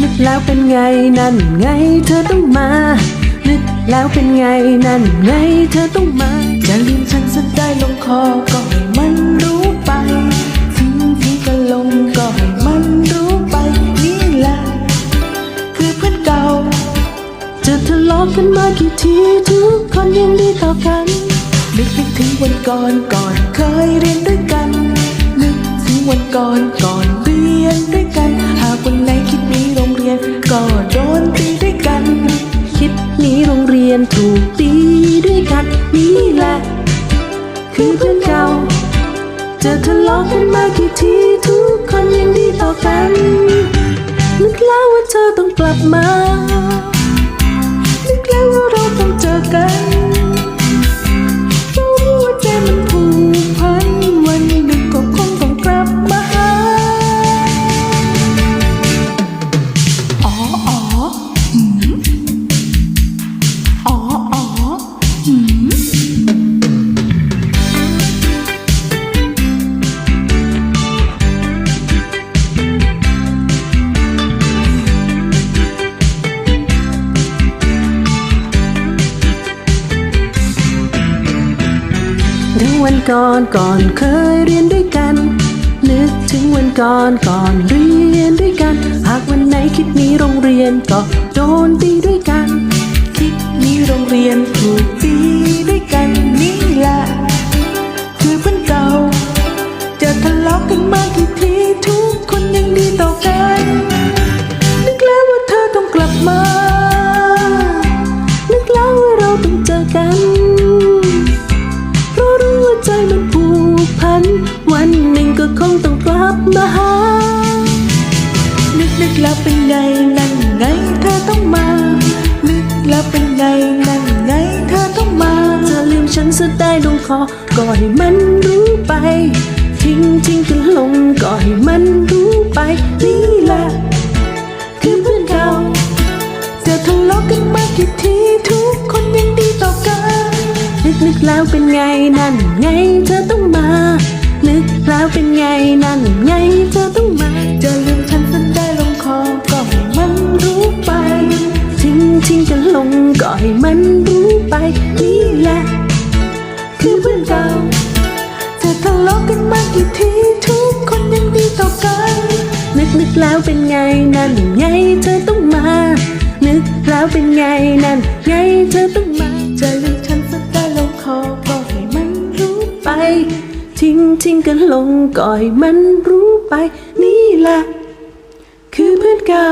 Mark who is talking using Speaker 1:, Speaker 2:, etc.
Speaker 1: นึกแล้วเป็นไงนั่นไงเธอต้องมา นึกแล้วเป็นไงนั่นไงเธอต้องมา จะลืมฉันสักได้ลงคอก็ให้มันรู้ไปทิ้งที่ก็ลงก็ให้มันรู้ไปนี่แหละคือเพื่อนเก่า จะทะเลาะกันมากี่ทีทุกคนยังดีต่อกันนึกถึงวันก่อนก่อนเคย ก็โดนตีด้วยกันคิดนี้โรงเรียนถูกตีด้วยกันนี่แหละ คือเพื่อนเก่าจะทะเลาะกันมากี่ทีทุกคนยังดีต่อกันนึกแล้วว่าเธอต้องกลับมา ก่อนก่อนเคยเรียนด้วยกัน นึกถึงวันก่อนก่อนเรียนด้วยกัน หากวันไหนคิดหนี้โรงเรียนก็ แล้วเป็นไงนั่นไงเธอต้องมานึกแล้วเป็นไงนั่นไงเธอต้องมาจะลืมฉันซะได้ลงคอก็ให้มันรู้ไป ทิ้งทิ้งกันลงก็ให้มันรู้ไปนี่แหละคือเพื่อนเก่าจะทะเลาะกันมากี่ทีทุกคนยังดีต่อกันนึกนึกแล้วเป็นไงนั่นไงเธอต้องมานึกแล้วเป็นไงนั่นไงเธอ ทิ้งกันลงก็ให้มันรู้ไปนี่แหละ คือเพื่อนเก่าจะทะเลาะกันมากี่ทีทุกคนยังดีต่อกัน นึกนึกแล้วเป็นไงนั่นไงเธอต้องมา นึกแล้วเป็นไงนั่นไงเธอต้องมาจะลืมฉันสักได้ลงคอก็ให้มันรู้ไป ทิ้งทิ้งกันลงก็ให้มันรู้ไป นี่แหละคือเพื่อนเก่า